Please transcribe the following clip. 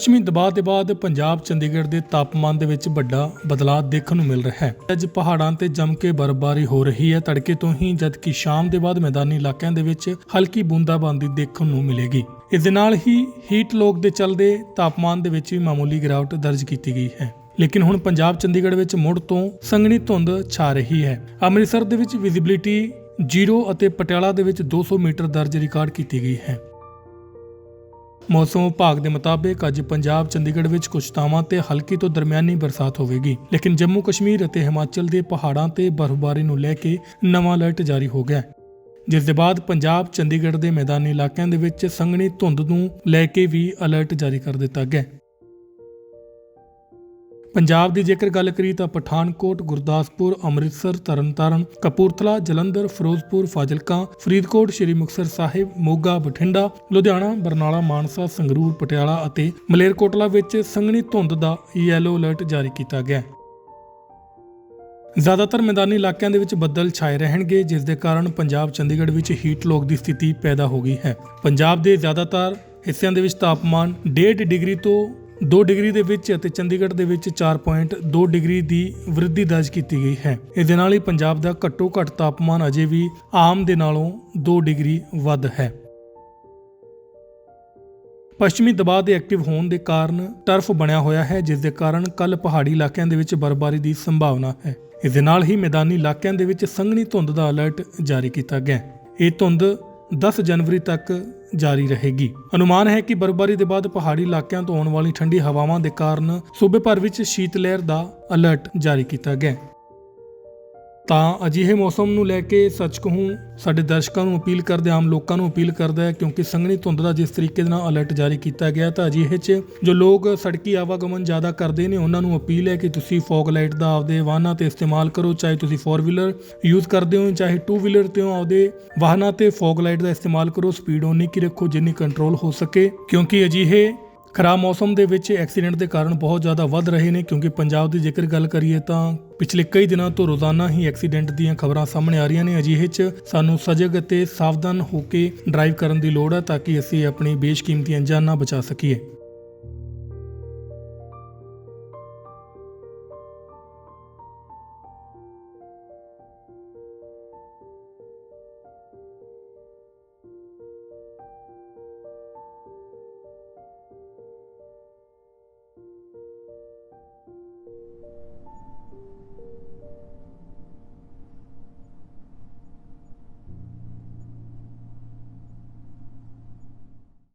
ਪੱਛਮੀ ਦਬਾਅ ਦੇ ਬਾਅਦ ਪੰਜਾਬ, ਚੰਡੀਗੜ੍ਹ ਦੇ ਤਾਪਮਾਨ ਦੇ ਵਿੱਚ ਵੱਡਾ ਬਦਲਾਅ ਦੇਖਣ ਨੂੰ ਮਿਲ ਰਿਹਾ ਹੈ। ਅੱਜ ਪਹਾੜਾਂ ਤੇ ਜੰਮ ਕੇ ਬਰਫ਼ਬਾਰੀ ਹੋ ਰਹੀ ਹੈ। ਤੜਕੇ ਤੋਂ ਹੀ ਜਦਕਿ ਸ਼ਾਮ ਦੇ ਬਾਅਦ ਮੈਦਾਨੀ ਇਲਾਕਿਆਂ ਦੇ ਵਿੱਚ ਹਲਕੀ ਬੂੰਦਾਬਾਂਦੀ ਦੇਖਣ ਨੂੰ ਮਿਲੇਗੀ। ਇਸ ਦੇ ਨਾਲ ਹੀ ਹੀਟ ਲੋਕ ਦੇ ਚੱਲਦੇ ਤਾਪਮਾਨ ਦੇ ਵਿੱਚ ਵੀ ਮਾਮੂਲੀ ਗਿਰਾਵਟ ਦਰਜ ਕੀਤੀ ਗਈ ਹੈ। ਲੇਕਿਨ ਹੁਣ ਪੰਜਾਬ, ਚੰਡੀਗੜ੍ਹ ਵਿੱਚ ਮੁੜ ਤੋਂ ਸੰਘਣੀ ਧੁੰਦ ਛਾ ਰਹੀ ਹੈ। ਅੰਮ੍ਰਿਤਸਰ ਦੇ ਵਿੱਚ ਵਿਜ਼ਿਬਿਲਿਟੀ 0 ਅਤੇ ਪਟਿਆਲਾ ਦੇ ਵਿੱਚ 200 ਮੀਟਰ ਦਰਜ ਰਿਕਾਰਡ ਕੀਤੀ ਗਈ ਹੈ। ਮੌਸਮ ਵਿਭਾਗ ਦੇ ਮੁਤਾਬਿਕ ਅੱਜ ਪੰਜਾਬ, ਚੰਡੀਗੜ੍ਹ ਵਿੱਚ ਕੁਝ ਥਾਵਾਂ ਤੇ ਹਲਕੀ ਤੋਂ ਦਰਮਿਆਨੀ ਬਰਸਾਤ ਹੋਵੇਗੀ, ਲੇਕਿਨ ਜੰਮੂ ਕਸ਼ਮੀਰ ਅਤੇ ਹਿਮਾਚਲ ਦੇ ਪਹਾੜਾਂ ਤੇ ਬਰਫ਼ਬਾਰੀ ਨੂੰ ਲੈ ਕੇ ਨਵਾਂ ਅਲਰਟ ਜਾਰੀ ਹੋ ਗਿਆ ਹੈ। ਜਿਸ ਦੇ ਬਾਅਦ ਪੰਜਾਬ, ਚੰਡੀਗੜ੍ਹ ਦੇ ਮੈਦਾਨੀ ਇਲਾਕਿਆਂ ਦੇ ਵਿੱਚ ਸੰਘਣੀ ਧੁੰਦ ਨੂੰ ਲੈ ਕੇ ਵੀ ਅਲਰਟ ਜਾਰੀ ਕਰ ਦਿੱਤਾ ਗਿਆ ਹੈ। ਪੰਜਾਬ ਦੀ ਜੇਕਰ ਗੱਲ ਕਰੀ ਤਾਂ ਪਠਾਨਕੋਟ, ਗੁਰਦਾਸਪੁਰ, ਅੰਮ੍ਰਿਤਸਰ, ਤਰਨਤਾਰਨ, ਕਪੂਰਥਲਾ, ਜਲੰਧਰ, ਫਿਰੋਜ਼ਪੁਰ, ਫਾਜ਼ਿਲਕਾ, ਫਰੀਦਕੋਟ, ਸ਼੍ਰੀ ਮੁਕਤਸਰ ਸਾਹਿਬ, ਮੋਗਾ, ਬਠਿੰਡਾ, ਲੁਧਿਆਣਾ, ਬਰਨਾਲਾ, ਮਾਨਸਾ, ਸੰਗਰੂਰ, ਪਟਿਆਲਾ ਅਤੇ ਮਲੇਰਕੋਟਲਾ ਵਿੱਚ ਸੰਘਣੀ ਧੁੰਦ ਦਾ ਯੈਲੋ ਅਲਰਟ ਜਾਰੀ ਕੀਤਾ ਗਿਆ ਹੈ। ਜ਼ਿਆਦਾਤਰ ਮੈਦਾਨੀ ਇਲਾਕਿਆਂ ਦੇ ਵਿੱਚ ਬੱਦਲ ਛਾਏ ਰਹਿਣਗੇ, ਜਿਸ ਦੇ ਕਾਰਨ ਪੰਜਾਬ ਚੰਡੀਗੜ੍ਹ ਵਿੱਚ ਹੀਟ ਲੋਕ ਦੀ ਸਥਿਤੀ ਪੈਦਾ ਹੋ ਗਈ ਹੈ। ਪੰਜਾਬ ਦੇ ਜ਼ਿਆਦਾਤਰ ਹਿੱਸਿਆਂ ਦੇ ਵਿੱਚ ਤਾਪਮਾਨ 1.5 ਡਿਗਰੀ ਤੋਂ 2 ਡਿਗਰੀ ਦੇ ਵਿੱਚ ਅਤੇ ਚੰਡੀਗੜ੍ਹ ਦੇ ਵਿੱਚ 4.2 ਡਿਗਰੀ ਦੀ ਵ੍ਰਿਧੀ ਦਰਜ ਕੀਤੀ ਗਈ ਹੈ। ਇਸ ਦੇ ਨਾਲ ਹੀ ਪੰਜਾਬ ਦਾ ਘੱਟੋ ਘੱਟ ਤਾਪਮਾਨ ਅਜੇ ਵੀ ਆਮ ਦੇ ਨਾਲੋਂ 2 ਡਿਗਰੀ ਵੱਧ ਹੈ। ਪੱਛਮੀ ਦਬਾਅ ਦੇ ਐਕਟਿਵ ਹੋਣ ਦੇ ਕਾਰਨ ਟਰਫ ਬਣਿਆ ਹੋਇਆ ਹੈ, ਜਿਸ ਦੇ ਕਾਰਨ ਕੱਲ ਪਹਾੜੀ ਇਲਾਕਿਆਂ ਦੇ ਵਿੱਚ ਬਰਫ਼ਬਾਰੀ ਦੀ ਸੰਭਾਵਨਾ ਹੈ। ਇਸ ਦੇ ਨਾਲ ਹੀ ਮੈਦਾਨੀ ਇਲਾਕਿਆਂ ਦੇ ਵਿੱਚ ਸੰਘਣੀ ਧੁੰਦ ਦਾ ਅਲਰਟ ਜਾਰੀ ਕੀਤਾ ਗਿਆ ਇਹ ਧੁੰਦ 10 ਜਨਵਰੀ ਤੱਕ ਜਾਰੀ ਰਹੇਗੀ। ਅਨੁਮਾਨ ਹੈ ਕਿ ਬਰਫ਼ਬਾਰੀ ਦੇ ਬਾਅਦ ਪਹਾੜੀ ਇਲਾਕਿਆਂ ਤੋਂ ਆਉਣ ਵਾਲੀ ਠੰਡੀ ਹਵਾਵਾਂ ਦੇ ਕਾਰਨ ਸੂਬੇ ਭਰ ਵਿੱਚ ਸ਼ੀਤ ਲਹਿਰ ਦਾ ਅਲਰਟ ਜਾਰੀ ਕੀਤਾ ਗਿਆ। ਤਾਂ ਅਜਿਹੇ ਮੌਸਮ ਨੂੰ ਲੈ ਕੇ ਸੱਚ ਕਹੂੰ, ਸਾਡੇ ਦਰਸ਼ਕਾਂ ਨੂੰ ਅਪੀਲ ਕਰਦੇ, ਆਮ ਲੋਕਾਂ ਨੂੰ ਅਪੀਲ ਕਰਦਾ ਹੈ, ਕਿਉਂਕਿ ਸੰਘਣੀ ਧੁੰਦ ਦਾ ਜਿਸ ਤਰੀਕੇ ਦੇ ਨਾਲ ਅਲਰਟ ਜਾਰੀ ਕੀਤਾ ਗਿਆ ਤਾਂ ਅਜਿਹੇ 'ਚ ਜੋ ਲੋਕ ਸੜਕੀ ਆਵਾਗਮਨ ਜ਼ਿਆਦਾ ਕਰਦੇ ਨੇ, ਉਹਨਾਂ ਨੂੰ ਅਪੀਲ ਹੈ ਕਿ ਤੁਸੀਂ ਫੌਗ ਲਾਈਟ ਦਾ ਆਪਦੇ ਵਾਹਨਾਂ ਤੇ ਇਸਤੇਮਾਲ ਕਰੋ, ਚਾਹੇ ਤੁਸੀਂ 4 ਵੀਲਰ ਯੂਜ਼ ਕਰਦੇ ਹੋ ਚਾਹੇ 2 ਵੀਲਰ ਤੇ ਹੋ ਆਪਦੇ ਵਾਹਨਾਂ ਤੇ ਫੌਗ ਲਾਈਟ ਦਾ ਇਸਤੇਮਾਲ ਕਰੋ ਸਪੀਡ ਓਨੀ ਕੀ ਰੱਖੋ ਜਿੰਨੀ ਕੰਟਰੋਲ ਹੋ ਸਕੇ, ਕਿਉਂਕਿ ਅਜਿਹੇ ਖਰਾਬ ਮੌਸਮ ਦੇ ਵਿੱਚ ਐਕਸੀਡੈਂਟ ਦੇ ਕਾਰਨ ਬਹੁਤ ਜ਼ਿਆਦਾ ਵੱਧ ਰਹੇ ਨੇ ਕਿਉਂਕਿ ਪੰਜਾਬ ਦੀ ਜੇਕਰ ਗੱਲ ਕਰੀਏ ਤਾਂ ਪਿਛਲੇ ਕਈ ਦਿਨਾਂ ਤੋਂ ਰੋਜ਼ਾਨਾ ਹੀ ਐਕਸੀਡੈਂਟ ਦੀਆਂ ਖਬਰਾਂ ਸਾਹਮਣੇ ਆ ਰਹੀਆਂ ਨੇ। ਅਜਿਹੇ 'ਚ ਸਾਨੂੰ ਸਜਗ ਅਤੇ ਸਾਵਧਾਨ ਹੋ ਕੇ ਡਰਾਈਵ ਕਰਨ ਦੀ ਲੋੜ ਹੈ ਤਾਂ ਕਿ ਅਸੀਂ ਆਪਣੀ ਬੇਸ਼ਕੀਮਤੀ ਜਾਨਾਂ ਬਚਾ ਸਕੀਏ।